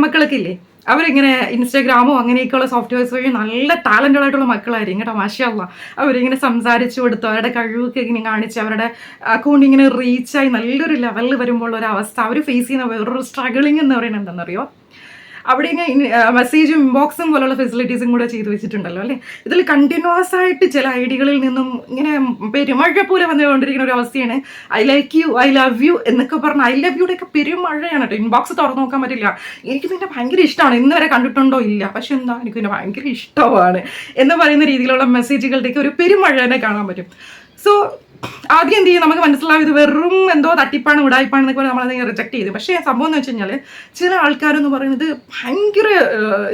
പെൺമക്കളൊക്കെ ഇല്ലേ അവരിങ്ങനെ ഇൻസ്റ്റാഗ്രാമോ അങ്ങനെയൊക്കെയുള്ള സോഫ്റ്റ്വെയർസ് വഴി നല്ല ടാലന്റഡ് ആയിട്ടുള്ള മക്കളായിരിക്കും. കേട്ടോ മാഷല്ല അവരിങ്ങനെ സംസാരിച്ചു കൊടുത്തു. അവരുടെ കഴിവൊക്കെ ഇങ്ങനെ കാണിച്ച് അവരുടെ അക്കൗണ്ട് ഇങ്ങനെ റീച്ചായി നല്ലൊരു ലെവലിൽ വരുമ്പോൾ ഒരു അവസ്ഥ. അവർ ഫേസ് ചെയ്യുന്ന വേറൊരു സ്ട്രഗിളിംഗ് എന്ന് പറയുന്നത് എന്താണെന്നറിയോ? അവിടെ ഇങ്ങനെ മെസ്സേജും ഇൻബോക്സും പോലുള്ള ഫെസിലിറ്റീസും കൂടെ ചെയ്തു വെച്ചിട്ടുണ്ടല്ലോ അല്ലേ? ഇതിൽ കണ്ടിന്യൂസ് ആയിട്ട് ചില ഐഡികളിൽ നിന്നും ഇങ്ങനെ പെരുമഴ പോലെ വന്നുകൊണ്ടിരിക്കുന്ന ഒരു അവസ്ഥയാണ്. I like you I love you എന്നൊക്കെ പറഞ്ഞ ഐ ലവ് യുടെ ഒക്കെ പെരുമഴയാണ് കേട്ടോ. ഇൻബോക്സ് തുറന്നു നോക്കാൻ പറ്റില്ല. എനിക്ക് നിന്നെ ഭയങ്കര ഇഷ്ടമാണ്. ഇന്ന് വരെ കണ്ടിട്ടുണ്ടോ ഇല്ല. പക്ഷെ എന്താ എനിക്ക് നിന്നെ ഭയങ്കര ഇഷ്ടമാണ് എന്ന് പറയുന്ന രീതിയിലുള്ള മെസ്സേജുകളുടെയൊക്കെ ഒരു പെരുമഴനെ കാണാൻ പറ്റും. സോ ആദ്യം എന്ത് ചെയ്യും? നമുക്ക് മനസ്സിലാവും ഇത് വെറും എന്തോ തട്ടിപ്പാണ് ഉടായ്പാണ് എന്നൊക്കെ നമ്മളതിനെ റിജക്ട് ചെയ്തു. പക്ഷേ സംഭവം എന്ന് വെച്ച് കഴിഞ്ഞാൽ ചില ആൾക്കാരെന്ന് പറയുന്നത് ഭയങ്കര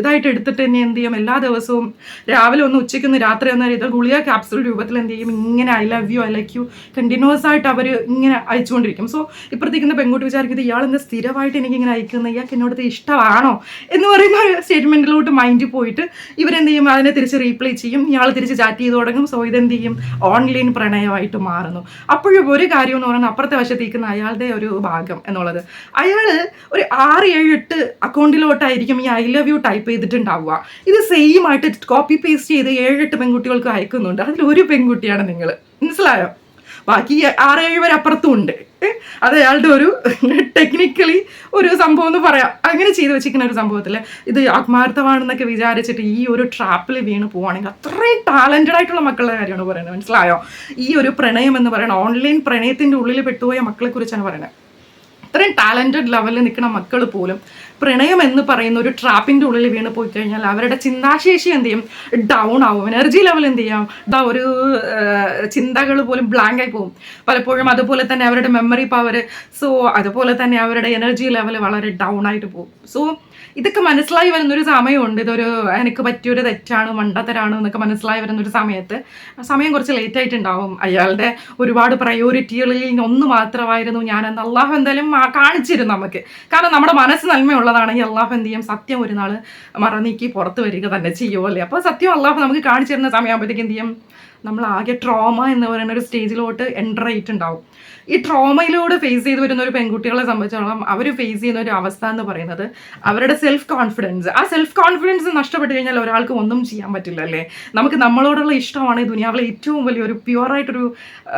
ഇതായിട്ട് എടുത്തിട്ട് തന്നെ എന്ത് ചെയ്യും? എല്ലാ ദിവസവും രാവിലെ ഒന്ന് ഉച്ചയ്ക്ക് ഒന്ന് രാത്രി ഒന്ന് ഇത് ഗുളിക ക്യാപ്സുൾ രൂപത്തിൽ എന്ത് ചെയ്യും? ഇങ്ങനെ I love you I like you continuous ആയിട്ട് അവർ ഇങ്ങനെ അയച്ചുകൊണ്ടിരിക്കും. സോ ഇപ്പുറത്തേക്കുന്ന പെൺകുട്ടി വിചാരിക്കുന്നത് ഇയാൾ എന്താ സ്ഥിരമായിട്ട് എനിക്ക് ഇങ്ങനെ അയക്കുന്നത് ഇയാൾക്ക് എന്നോട് ഇഷ്ടമാണോ? എന്ന് പറയുന്ന സ്റ്റേറ്റ്മെന്റിലോട്ട് മൈൻഡ് പോയിട്ട് ഇവരെന്ത് ചെയ്യും? അതിനെ തിരിച്ച് റീപ്ലേ ചെയ്യും. ഇയാൾ തിരിച്ച് ചാറ്റ് ചെയ്ത് തുടങ്ങും. സോ ഇതെന്ത് ചെയ്യും? ഓൺലൈൻ പ്രണയമായിട്ട് മാറുന്നു. അപ്പോഴും ഒരു കാര്യം എന്ന് പറയുന്നത് അപ്പുറത്തെ വശത്തേക്കുന്ന അയാളുടെ ഒരു ഭാഗം എന്നുള്ളത്. അയാൾ ഒരു ആറ് ഏഴ് എട്ട് അക്കൗണ്ടിലോട്ടായിരിക്കും ഈ ഐ ലവ് യു ടൈപ്പ് ചെയ്തിട്ടുണ്ടാവുക. ഇത് സെയിം ആയിട്ട് കോപ്പി പേസ്റ്റ് ചെയ്ത് ഏഴെട്ട് പെൺകുട്ടികൾക്ക് അയക്കുന്നുണ്ട്. അതിൽ ഒരു പെൺകുട്ടിയാണ് നിങ്ങൾ മനസ്സിലായോ? ബാക്കി ആറേഴ് പേര് അപ്പുറത്തും ഉണ്ട്? അത് അയാളുടെ ഒരു ടെക്നിക്കലി ഒരു സംഭവം എന്ന് പറയാം. അങ്ങനെ ചെയ്തു വെച്ചിരിക്കുന്ന ഒരു സംഭവത്തിൽ ഇത് ആത്മാർത്ഥമാണെന്നൊക്കെ വിചാരിച്ചിട്ട് ഈ ഒരു ട്രാപ്പിൽ വീണ് പോവാണെങ്കിൽ അത്രയും ടാലന്റഡ് ആയിട്ടുള്ള മക്കളുടെ കാര്യമാണ് പറയുന്നത്. മനസ്സിലായോ? ഈ ഒരു പ്രണയം എന്ന് പറയുന്നത് ഓൺലൈൻ പ്രണയത്തിന്റെ ഉള്ളിൽ പെട്ടുപോയ മക്കളെക്കുറിച്ചാണ് പറയുന്നത്. അത്രയും ടാലന്റഡ് ലെവലിൽ നിൽക്കുന്ന മക്കൾ പോലും പ്രണയം എന്ന് പറയുന്ന ഒരു ട്രാപ്പിന്റെ ഉള്ളിൽ വീണ് പോയി കഴിഞ്ഞാൽ അവരുടെ ചിന്താശേഷി എന്ത് ചെയ്യും? ഡൗൺ ആവും. എനർജി ലെവൽ എന്ത് ചെയ്യാം? ഇതാ ഒരു ചിന്തകൾ പോലും ബ്ലാങ്ക് ആയി പോകും. പലപ്പോഴും അതുപോലെ തന്നെ അവരുടെ മെമ്മറി പവർ സോ അതുപോലെ തന്നെ അവരുടെ എനർജി ലെവൽ വളരെ ഡൗൺ ആയിട്ട് പോകും. സോ ഇതൊക്കെ മനസ്സിലായി വരുന്നൊരു സമയമുണ്ട്. ഇതൊരു എനിക്ക് പറ്റിയൊരു തെറ്റാണ് മണ്ടത്തരാണ് എന്നൊക്കെ മനസ്സിലായി വരുന്നൊരു സമയത്ത്. സമയം കുറച്ച് ലേറ്റ് ആയിട്ടുണ്ടാവും. അയാളുടെ ഒരുപാട് പ്രയോറിറ്റികളിൽ ഒന്ന് മാത്രമായിരുന്നു ഞാൻ അള്ളാഹു എന്തായാലും ആ- കാണിച്ചിരുന്നു നമുക്ക്. കാരണം നമ്മുടെ മനസ്സ് നന്മയുള്ളതാണെങ്കിൽ അള്ളാഹ് എന്ത് ചെയ്യും? സത്യം ഒരു നാൾ മറന്നീക്കി പുറത്ത് വരിക തന്നെ ചെയ്യുമല്ലേ അപ്പോൾ സത്യം അള്ളാഹ് നമുക്ക് കാണിച്ചിരുന്ന സമയമാകുമ്പോഴത്തേക്ക് എന്ത് ചെയ്യും? നമ്മൾ ആകെ ട്രോമ എന്ന് പറയുന്ന ഒരു സ്റ്റേജിലോട്ട് എന്റർ ആയിട്ടുണ്ടാവും. ഈ ട്രോമയിലൂടെ ഫേസ് ചെയ്ത് വരുന്ന ഒരു പെൺകുട്ടികളെ സംബന്ധിച്ചിടത്തോളം അവർ ഫേസ് ചെയ്യുന്ന ഒരു അവസ്ഥ എന്ന് പറയുന്നത് അവരുടെ സെൽഫ് കോൺഫിഡൻസ് ആ സെൽഫ് കോൺഫിഡൻസ് നഷ്ടപ്പെട്ടു കഴിഞ്ഞാൽ ഒരാൾക്ക് ഒന്നും ചെയ്യാൻ പറ്റില്ല അല്ലേ? നമുക്ക് നമ്മളോടുള്ള ഇഷ്ടമാണ് ഈ ദുനിയാവിലെ ഏറ്റവും വലിയൊരു പ്യുവറായിട്ടൊരു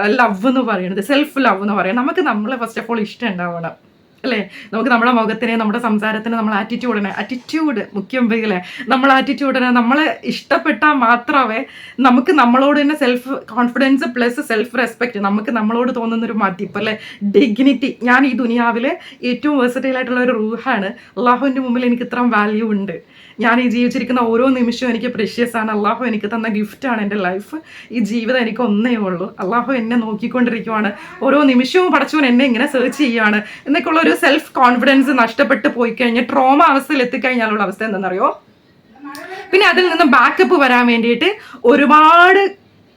ലവ് എന്ന് പറയുന്നത്. സെൽഫ് ലവ് എന്ന് പറയുന്നത്. നമുക്ക് നമ്മളെ ഫസ്റ്റ് ഓഫ് ഓൾ ഇഷ്ടം ഉണ്ടാവണം. അല്ലേ? നമുക്ക് നമ്മുടെ മുഖത്തിനെ നമ്മുടെ സംസാരത്തിന് നമ്മൾ ആറ്റിറ്റ്യൂഡിനെ ആറ്റിറ്റ്യൂഡ് മുഖ്യം അല്ലേ? നമ്മൾ ആറ്റിറ്റ്യൂഡിനെ നമ്മൾ ഇഷ്ടപ്പെട്ടാൽ മാത്രമേ നമുക്ക് നമ്മളോട് തന്നെ self confidence plus self respect നമുക്ക് നമ്മളോട് തോന്നുന്ന ഒരു മതിപ്പ് അല്ലേ? ഡിഗ്നിറ്റി ഞാൻ ഈ ദുനിയാവിലെ ഏറ്റവും വേഴ്സറ്റൈൽ ആയിട്ടുള്ള ഒരു റൂഹാണ്. അള്ളാഹുവിന്റെ മുമ്പിൽ എനിക്ക് ഇത്രയും വാല്യൂ ഉണ്ട്. ഞാൻ ഈ ജീവിച്ചിരിക്കുന്ന ഓരോ നിമിഷവും എനിക്ക് പ്രഷ്യസ് ആണ്. അള്ളാഹു എനിക്ക് തന്ന ഗിഫ്റ്റാണ് എന്റെ ലൈഫ് ഈ ജീവിതം എനിക്ക് ഒന്നേ ഉള്ളൂ. അള്ളാഹു എന്നെ നോക്കിക്കൊണ്ടിരിക്കുവാണ്. ഓരോ നിമിഷവും പഠിച്ചവൻ എന്നെ ഇങ്ങനെ സെർച്ച് ചെയ്യുകയാണ് എന്നൊക്കെയുള്ള ഒരു സെൽഫ് കോൺഫിഡൻസ് നഷ്ടപ്പെട്ട് പോയി കഴിഞ്ഞാൽ ട്രോമ അവസ്ഥയിൽ എത്തിക്കഴിഞ്ഞാലുള്ള അവസ്ഥ എന്താണെന്നറിയോ? പിന്നെ അതിൽ നിന്ന് ബാക്കപ്പ് വരാൻ വേണ്ടിയിട്ട് ഒരുപാട്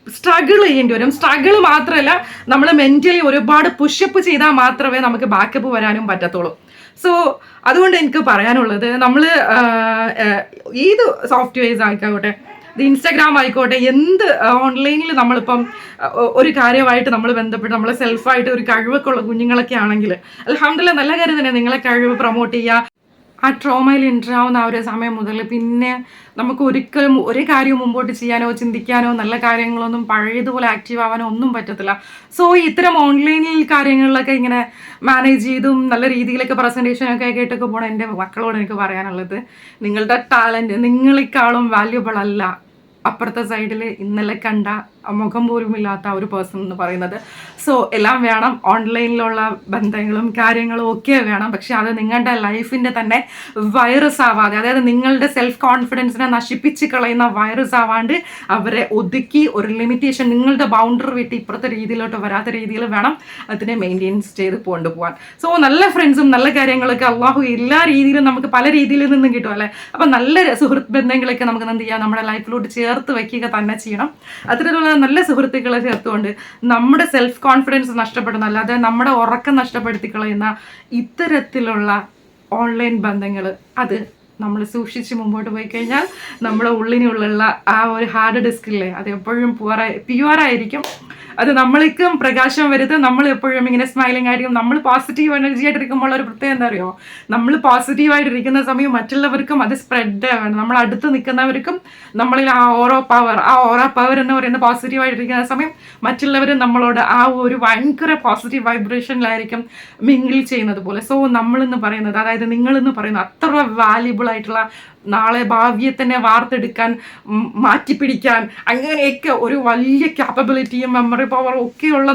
സ്ട്രഗിൾ ചെയ്യേണ്ടി വരും. സ്ട്രഗിൾ മാത്രമല്ല നമ്മൾ മെന്റലി ഒരുപാട് പുഷപ്പ് ചെയ്താൽ മാത്രമേ നമുക്ക് ബാക്കപ്പ് വരാനും പറ്റത്തുള്ളൂ. സോ അതുകൊണ്ട് എനിക്ക് പറയാനുള്ളത് നമ്മൾ ഏത് സോഫ്റ്റ്വെയർസ് ആയിക്കോട്ടെ ഇത് ഇൻസ്റ്റാഗ്രാം ആയിക്കോട്ടെ എന്ത് ഓൺലൈനിൽ നമ്മളിപ്പം ഒരു കാര്യമായിട്ട് നമ്മൾ ബന്ധപ്പെട്ട് നമ്മളെ സെൽഫായിട്ട് ഒരു കഴിവൊക്കെ ഉള്ള കുഞ്ഞുങ്ങളൊക്കെ ആണെങ്കിൽ അലഹമില്ല നല്ല കാര്യം തന്നെ നിങ്ങളെ കഴിവ് പ്രൊമോട്ട് ചെയ്യുക ആ ട്രോമയിൽ ആവുന്ന ആ ഒരു സമയം മുതൽ പിന്നെ നമുക്ക് ഒരിക്കലും ഒരു കാര്യവും മുമ്പോട്ട് ചെയ്യാനോ ചിന്തിക്കാനോ നല്ല കാര്യങ്ങളൊന്നും പഴയതുപോലെ ആക്റ്റീവ് ആവാനോ ഒന്നും പറ്റത്തില്ല. സോ ഇത്തരം ഓൺലൈനിൽ കാര്യങ്ങളിലൊക്കെ ഇങ്ങനെ മാനേജ് ചെയ്തും നല്ല രീതിയിലൊക്കെ പ്രസന്റേഷനൊക്കെ കേട്ടൊക്കെ പോകണം എന്റെ മക്കളോട് എനിക്ക് പറയാനുള്ളത്. നിങ്ങളുടെ ടാലന്റ് നിങ്ങളെക്കാളും വാല്യുബിൾ അല്ല. അപ്പുറത്തെ സൈഡിൽ ഇന്നലെ കണ്ട മുഖം പോലും ഇല്ലാത്ത ഒരു പേഴ്സൺ എന്ന് പറയുന്നത്. സോ എല്ലാം വേണം. ഓൺലൈനിലുള്ള ബന്ധങ്ങളും കാര്യങ്ങളും ഒക്കെ വേണം. പക്ഷെ അത് നിങ്ങളുടെ ലൈഫിന്റെ തന്നെ വൈറസ് ആവാതെ അതായത് നിങ്ങളുടെ സെൽഫ് കോൺഫിഡൻസിനെ നശിപ്പിച്ച് കളയുന്ന വൈറസ് ആവാണ്ട് അവരെ ഒതുക്കി ഒരു ലിമിറ്റേഷൻ നിങ്ങളുടെ ബൗണ്ടറി വിട്ട് ഇപ്പുറത്തെ രീതിയിലോട്ട് വരാത്ത രീതിയിൽ വേണം അതിനെ മെയിന്റെയിൻസ് ചെയ്ത് കൊണ്ടുപോകാൻ സോ നല്ല ഫ്രണ്ട്സും നല്ല കാര്യങ്ങളൊക്കെ അള്ളാഹു എല്ലാ രീതിയിലും നമുക്ക് പല രീതിയിൽ നിന്നും കിട്ടും അല്ലേ? അപ്പം നല്ല സുഹൃത്ത് ബന്ധങ്ങളൊക്കെ നമുക്ക് എന്ത് ചെയ്യാം? നമ്മുടെ ലൈഫിലോട്ട് ചേർത്ത് വയ്ക്കുക തന്നെ ചെയ്യണം. അത്തരത്തിലുള്ള നല്ല സുഹൃത്തുക്കളെ ചേർത്തുകൊണ്ട് നമ്മുടെ സെൽഫ് കോൺഫിഡൻസ് നഷ്ടപ്പെടുന്ന. അല്ലാതെ നമ്മുടെ ഉറക്കം നഷ്ടപ്പെടുത്തി കളയുന്ന ഇത്തരത്തിലുള്ള ഓൺലൈൻ ബന്ധങ്ങൾ അത് നമ്മൾ സൂക്ഷിച്ച് മുമ്പോട്ട് പോയി കഴിഞ്ഞാൽ നമ്മുടെ ഉള്ളിനുള്ള ആ ഒരു ഹാർഡ് ഡിസ്കില്ലേ അത് എപ്പോഴും പ്യുവറായി പ്യുവറായിരിക്കും അത് നമ്മൾക്കും പ്രകാശം വരുത് നമ്മൾ എപ്പോഴും ഇങ്ങനെ സ്മൈലിംഗ് ആയിരിക്കും. നമ്മൾ പോസിറ്റീവ് എനർജി ആയിട്ടിരിക്കുമ്പോൾ ഒരു പ്രത്യേകം എന്താ അറിയോ? നമ്മൾ പോസിറ്റീവായിട്ടിരിക്കുന്ന സമയം മറ്റുള്ളവർക്കും അത് സ്പ്രെഡ് ആവണം നമ്മൾ അടുത്ത് നിൽക്കുന്നവർക്കും നമ്മളിൽ ആ ഓരോ പവർ ആ ഓരോ പവർ എന്ന് പറയുന്ന പോസിറ്റീവായിട്ടിരിക്കുന്ന സമയം മറ്റുള്ളവരും നമ്മളോട് ആ ഒരു ഭയങ്കര പോസിറ്റീവ് വൈബ്രേഷനിലായിരിക്കും മിങ്കിൾ ചെയ്യുന്നത് പോലെ. സോ നമ്മളെന്ന് പറയുന്നത് അതായത് നിങ്ങളെന്ന് പറയുന്നത് അത്ര വാല്യുബിൾ ആയിട്ടുള്ള നാളെ ഭാവിയെ തന്നെ വാർത്തെടുക്കാൻ മാറ്റിപ്പിടിക്കാൻ അങ്ങനെയൊക്കെ ഒരു വലിയ ക്യാപ്പബിലിറ്റിയും മെമ്മറി പവറും ഒക്കെയുള്ള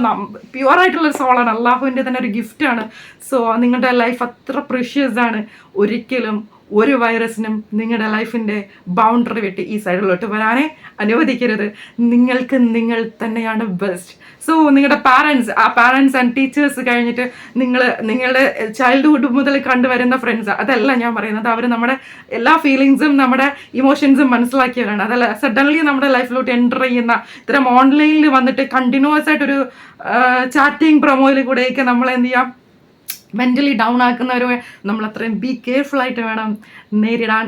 പ്യുവറായിട്ടുള്ള സോളാണ് അള്ളാഹുവിന്റെ തന്നെ ഒരു ഗിഫ്റ്റാണ് സോ നിങ്ങളുടെ ലൈഫ് അത്ര പ്രഷ്യസ് ആണ്. ഒരിക്കലും ഒരു വൈറസിനും നിങ്ങളുടെ ലൈഫിന്റെ ബൗണ്ടറി വിട്ട് ഈ സൈഡിലോട്ട് വരാനേ അനുവദിക്കരുത്. നിങ്ങൾക്ക് നിങ്ങൾ തന്നെയാണ് ബെസ്റ്റ് സോ നിങ്ങളുടെ പാരൻസ് ആ പാരൻസ് ആൻഡ് ടീച്ചേഴ്സ് കഴിഞ്ഞിട്ട് നിങ്ങൾ നിങ്ങളുടെ ചൈൽഡ്ഹുഡ് മുതൽ കണ്ടുവരുന്ന ഫ്രണ്ട്സ് അതല്ല ഞാൻ പറയുന്നത്. അവർ നമ്മുടെ എല്ലാ ഫീലിങ്സും നമ്മുടെ ഇമോഷൻസും മനസ്സിലാക്കിയവരാണ്. അതല്ല സഡൻലി നമ്മുടെ ലൈഫിലോട്ട് എന്റർ ചെയ്യുന്ന ഇത്തരം ഓൺലൈനിൽ വന്നിട്ട് കണ്ടിന്യൂസ് ആയിട്ടൊരു ചാറ്റിംഗ് പ്രൊമോയിൽ കൂടെയൊക്കെ നമ്മൾ എന്ത് ചെയ്യാം? മെന്റലി ഡൗൺ ആക്കുന്നവരെ നമ്മൾ അത്രയും ബി കെയർഫുൾ ആയിട്ട് വേണം നേരിടാൻ.